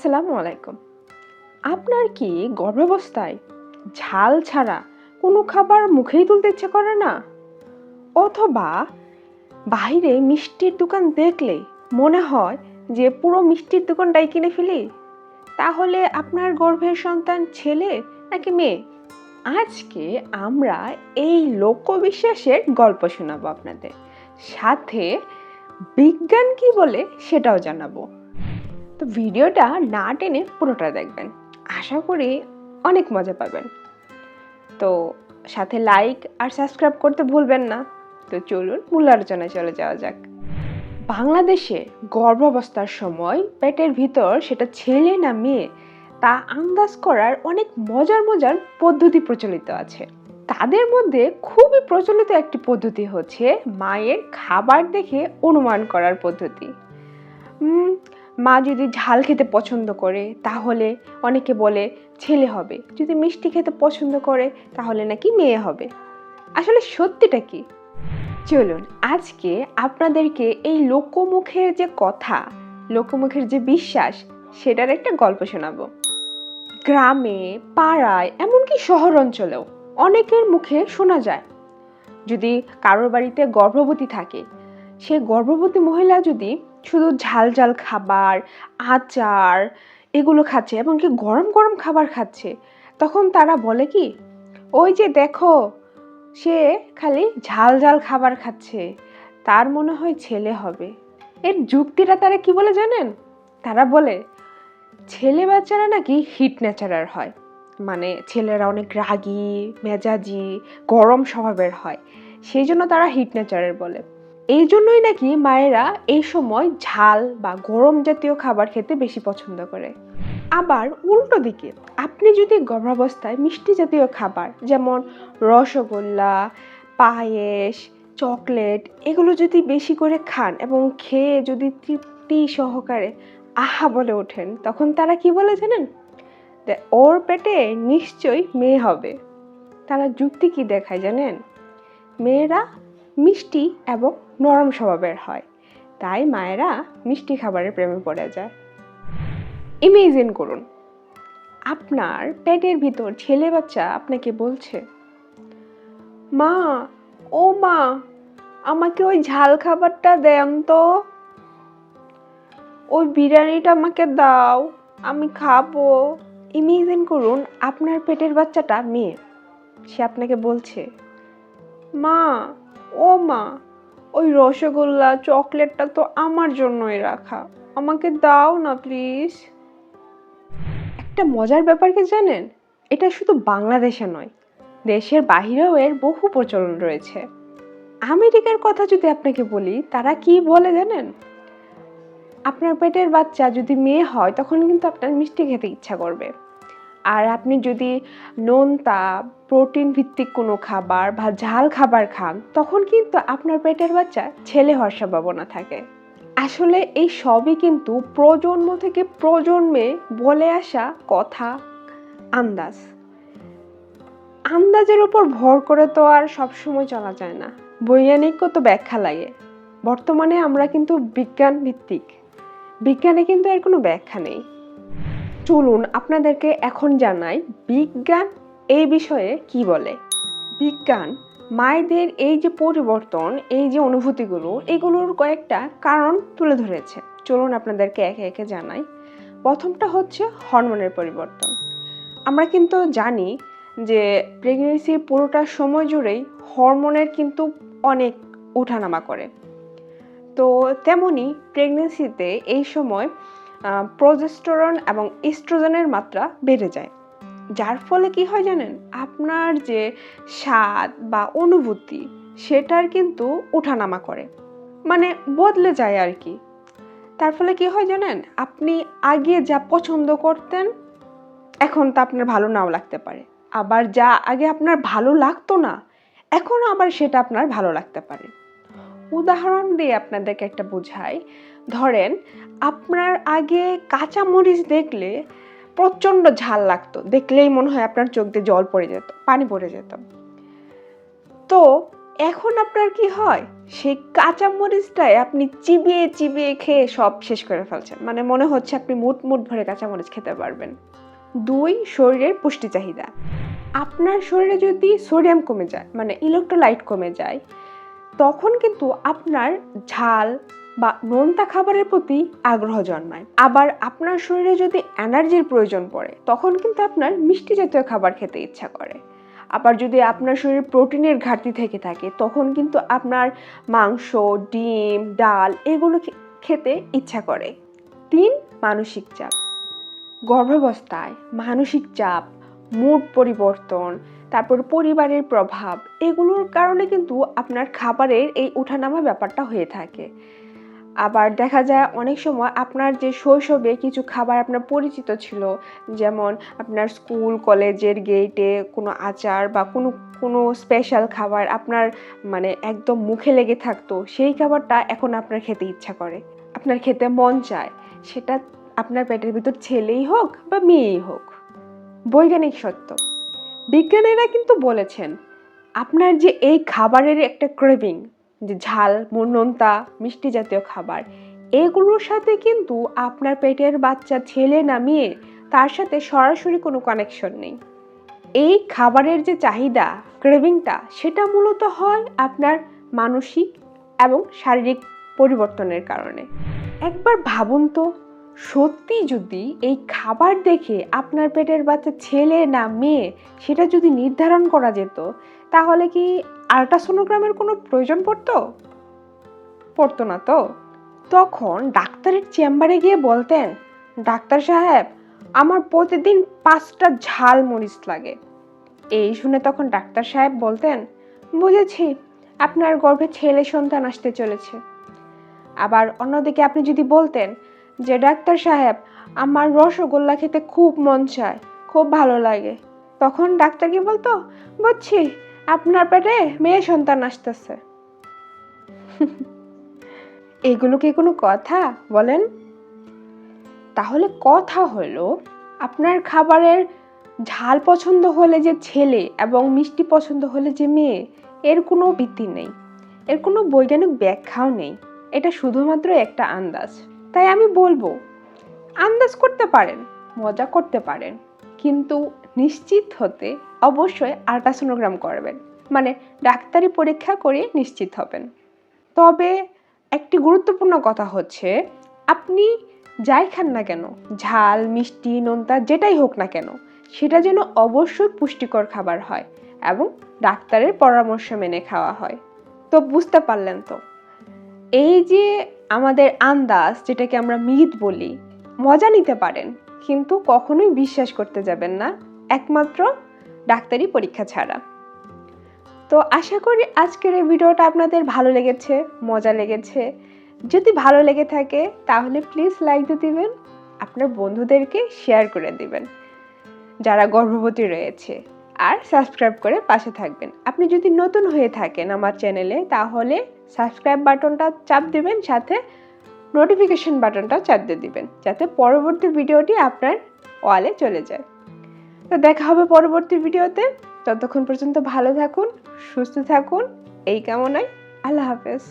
আসসালামু আলাইকুম। আপনার কি গর্ভাবস্থায় ঝাল ছাড়া কোনো খাবার মুখেই তুলতে ইচ্ছে করে না? অথবা বাইরে মিষ্টির দোকান দেখলে মনে হয় যে পুরো মিষ্টির দোকানটাই কিনে ফেলি? তাহলে আপনার গর্ভের সন্তান ছেলে নাকি মেয়ে? আজকে আমরা এই লোকবিশ্বাসের গল্প শোনাবো আপনাদের। সাথে বিজ্ঞান কি বলে সেটাও জানাব। তো ভিডিওটা না টেনে পুরোটা দেখবেন। আশা করি অনেক মজা পাবেন। তো সাথে লাইক আর সাবস্ক্রাইব করতে ভুলবেন না। তো চলুন মূল আলোচনায় চলে যাওয়া যাক। বাংলাদেশে গর্ভাবস্থার সময় পেটের ভিতর সেটা ছেলে না মেয়ে, তা আন্দাজ করার অনেক মজার মজার পদ্ধতি প্রচলিত আছে। তাদের মধ্যে খুবই প্রচলিত একটি পদ্ধতি হচ্ছে মায়ের খাবার দেখে অনুমান করার পদ্ধতি। মা যদি ঝাল খেতে পছন্দ করে, তাহলে অনেকে বলে ছেলে হবে। যদি মিষ্টি খেতে পছন্দ করে, তাহলে নাকি মেয়ে হবে। আসলে সত্যিটা কি? চলুন, আজকে আপনাদেরকে এই লোকমুখের যে কথা, লোকমুখের যে বিশ্বাস, সেটার একটা গল্প শোনাবো। গ্রামে, পাড়ায়, এমনকি শহর অঞ্চলেও অনেকের মুখে শোনা যায়। যদি কারোর বাড়িতে গর্ভবতী থাকে, সে গর্ভবতী মহিলা যদি শুধু ঝাল ঝাল খাবার, আচার এগুলো খাচ্ছে এবং কি গরম গরম খাবার খাচ্ছে। তখন তারা বলে কি, ওই যে দেখো, সে খালি ঝাল ঝাল খাবার খাচ্ছে, তার মনে হয় ছেলে হবে। এর যুক্তিটা তারা কি বলে জানেন? তারা বলে, ছেলে বাচ্চারা নাকি হিট ন্যাচারার হয়। মানে ছেলেরা অনেক রাগী, মেজাজি, গরম স্বভাবের হয়। সেই জন্য তারা হিট ন্যাচারের বলে। এই জন্যই নাকি মায়েরা এই সময় ঝাল বা গরম জাতীয় খাবার খেতে বেশি পছন্দ করে। আবার উল্টো দিকে, আপনি যদি গর্ভাবস্থায় মিষ্টি জাতীয় খাবার, যেমন রসগোল্লা, পায়েস, চকলেট, এগুলো যদি বেশি করে খান এবং খেয়ে যদি তৃপ্তি সহকারে আহা বলে ওঠেন, তখন তারা কি বলে জানেন? ওর পেটে নিশ্চয়ই মেয়ে হবে। তারা যুক্তি কি দেখায় জানেন? মেয়েরা মিষ্টি এবং নরম স্বভাবের হয়। তাই মায়েরা মিষ্টি খাবারের প্রেমে পড়ে যায়। ইমেজিন করুন, আপনার পেটের ভিতর ছেলে বাচ্চা আপনাকে বলছে, মা, ও মা, আমাকে ওই ঝাল খাবারটা দেন তো। ওই বিরিয়ানিটা আমাকে দাও, আমি খাব। ইমেজিন করুন, আপনার পেটের বাচ্চাটা মেয়ে। সে আপনাকে বলছে, মা, ও মা ওই রসগোল্লা, চকলেটটা তো আমার জন্যই রাখা। আমাকে দাও না, প্লিজ। একটা মজার ব্যাপার কি জানেন? এটা শুধু বাংলাদেশে নয়, দেশের বাহিরেও এর বহু প্রচলন রয়েছে। আমেরিকার কথা যদি আপনাকে বলি, তারা কি বলে জানেন? আপনার পেটের বাচ্চা যদি মেয়ে হয়, তখন কিন্তু আপনার মিষ্টি খেতে ইচ্ছা করবে। আর আপনি যদি নোনতা প্রোটিন ভিত্তিক কোনো খাবার বা ঝাল খাবার খান, তখন কিন্তু আপনার পেটের বাচ্চা ছেলে হওয়ার সম্ভাবনা থাকে। আসলে এই সবই কিন্তু প্রজন্ম থেকে প্রজন্মে বলে আসা কথা, আন্দাজ। আন্দাজের উপর ভর করে তো আর সবসময় চলা যায় না। বৈজ্ঞানিকও তো ব্যাখ্যা লাগে। বর্তমানে আমরা কিন্তু বিজ্ঞান ভিত্তিক বিজ্ঞানে কিন্তু এর কোনো ব্যাখ্যা নেই। চলুন আপনাদেরকে এখন জানাই বিজ্ঞান এই বিষয়ে কি বলে। বিজ্ঞান, মায়েদের এই যে পরিবর্তন, এই যে অনুভূতিগুলো, এগুলোর কয়েকটা কারণ তুলে ধরেছে। চলুন আপনাদেরকে একে একে জানাই। প্রথমটা হচ্ছে হরমোনের পরিবর্তন। আমরা কিন্তু জানি যে প্রেগনেন্সির পুরোটা সময় জুড়েই হরমোনের কিন্তু অনেক ওঠানামা করে। তো তেমনি প্রেগনেন্সিতে এই সময় প্রজেস্টোরন এবং ইস্ট্রোজেনের মাত্রা বেড়ে যায়। যার ফলে কি হয় জানেন? আপনার যে স্বাদ বা অনুভূতি, সেটার কিন্তু ওঠানামা করে। মানে বদলে যায় আর কি। তার ফলে কি হয় জানেন? আপনি আগে যা পছন্দ করতেন, এখন তা আপনার ভালো নাও লাগতে পারে। আবার যা আগে আপনার ভালো লাগতো না, এখন আবার সেটা আপনার ভালো লাগতে পারে। উদাহরণ দিয়ে আপনাদেরকে একটা বোঝাই। ধরেন, আপনার আগে কাঁচা মরিচ দেখলে প্রচণ্ড ঝাল লাগতো। দেখলেই মনে হয় আপনার চোখ দিয়ে জল পড়ে যেত, পানি পড়ে যেত। তো এখন আপনার কি হয়? সেই কাঁচা মরিচটাই আপনি চিবিয়ে চিবিয়ে খেয়ে সব শেষ করে ফেলছেন। মানে মনে হচ্ছে আপনি মুট মুট ভরে কাঁচা মরিচ খেতে পারবেন। দুই শরীরের পুষ্টি চাহিদা। আপনার শরীরে যদি সোডিয়াম কমে যায় মানে ইলেকট্রোলাইট কমে যায়, তখন কিন্তু আপনার ঝাল বা নোনতা খাবারের প্রতি আগ্রহ জন্মায়। আবার আপনার শরীরে যদি এনার্জির প্রয়োজন পড়ে, তখন কিন্তু আপনার মিষ্টি জাতীয় খাবার খেতে ইচ্ছা করে। আবার যদি আপনার শরীরে প্রোটিনের ঘাটতি থেকে থাকে, তখন কিন্তু আপনার মাংস, ডিম, ডাল এগুলো খেতে ইচ্ছা করে। তিন, মানসিক চাপ। গর্ভাবস্থায় মানসিক চাপ, মুড পরিবর্তন, তারপর পরিবারের প্রভাব, এগুলোর কারণে কিন্তু আপনার খাবারের এই ওঠানামা ব্যাপারটা হয়ে থাকে। আবার দেখা যায় অনেক সময় আপনার যে শৈশবে কিছু খাবার আপনার পরিচিত ছিল, যেমন আপনার স্কুল, কলেজের গেটে কোনো আচার বা কোনো কোনো স্পেশাল খাবার আপনার মানে একদম মুখে লেগে থাকতো, সেই খাবারটা এখন আপনার খেতে ইচ্ছা করে। আপনার খেতে মন চায়, সেটা আপনার পেটের ভিতর ছেলেই হোক বা মেয়েই হোক। বৈজ্ঞানিক সত্য। বিজ্ঞানীরা কিন্তু বলেছেন, আপনার যে এই খাবারের একটা ক্রেভিং যে ঝাল নোনতা মিষ্টি জাতীয় খাবার, এগুলোর সাথে কিন্তু আপনার পেটের বাচ্চা, ছেলে না মেয়ে, তার সাথে সরাসরি কোনো কানেকশন নেই। এই খাবারের যে চাহিদা ক্রেভিংটা সেটা মূলত হয় আপনার মানসিক এবং শারীরিক পরিবর্তনের কারণে। একবার ভাবুন তো, সত্যি যদি এই খাবার দেখে আপনার পেটের বাচ্চা, ছেলে না মেয়ে, সেটা যদি নির্ধারণ করা যেত তাহলে কি আল্ট্রাসোনোগ্রামের কোনো প্রয়োজন পড়তো? পড়তো না তো। তখন ডাক্তারের চেম্বারে গিয়ে বলতেন, ডাক্তার সাহেব, আমার প্রতিদিন পাঁচটা ঝাল মরিচ লাগে। এই শুনে তখন ডাক্তার সাহেব বলতেন, বুঝেছি, আপনার গর্ভে ছেলে সন্তান আসতে চলেছে। আবার অন্যদিকে আপনি যদি বলতেন যে, ডাক্তার সাহেব, আমার রসগোল্লা খেতে খুব মন চায়, খুব ভালো লাগে। তখন ডাক্তার কি বলতো, বুঝছি আপনার পেটে মেয়ে সন্তান আসতেছে। এগুলো কি কোনো কথা? বলেন। তাহলে কথা হলো, আপনার খাবারের ঝাল পছন্দ হলে যে ছেলে এবং মিষ্টি পছন্দ হলে যে মেয়ে, এর কোনো ভিত্তি নেই। এর কোনো বৈজ্ঞানিক ব্যাখ্যাও নেই। এটা শুধুমাত্র একটা আন্দাজ। তাই আমি বলব, আন্দাজ করতে পারেন, মজা করতে পারেন। কিন্তু নিশ্চিত হতে অবশ্যই আল্ট্রাসোনোগ্রাম করবেন। মানে ডাক্তারি পরীক্ষা করে নিশ্চিত হবেন। তবে একটি গুরুত্বপূর্ণ কথা হচ্ছে, আপনি যাই খান না কেন, ঝাল, মিষ্টি, নোনতা যেটাই হোক না কেন, সেটা যেন অবশ্যই পুষ্টিকর খাবার হয় এবং ডাক্তারের পরামর্শ মেনে খাওয়া হয়। তো বুঝতে পারলেন তো? এই যে আমাদের আন্দাজ, যেটাকে আমরা মিথ বলি, মজা নিতে পারেন, কিন্তু কখনোই বিশ্বাস করতে যাবেন না। একমাত্র ডাক্তারি পরীক্ষা ছাড়া। তো আশা করি আজকের এই ভিডিওটা আপনাদের ভালো লেগেছে, মজা লেগেছে। যদি ভালো লেগে থাকে, তাহলে প্লিজ লাইক দিয়ে দিবেন, আপনার বন্ধুদেরকে শেয়ার করে দিবেন, যারা গর্ভবতী রয়েছে। আর সাবস্ক্রাইব করে পাশে থাকবেন। আপনি যদি নতুন হয়ে থাকেন আমার চ্যানেলে তাহলে সাবস্ক্রাইব বাটনটা চাপ দিবেন, সাথে নোটিফিকেশন বাটনটা চাপ দিয়ে দিবেন, যাতে পরবর্তী ভিডিওটি আপনার ওয়ালে চলে যায়। তো দেখা হবে পরবর্তী ভিডিওতে। ততক্ষণ পর্যন্ত ভালো থাকুন, সুস্থ থাকুন, এই কামনায় আল্লাহ হাফেজ।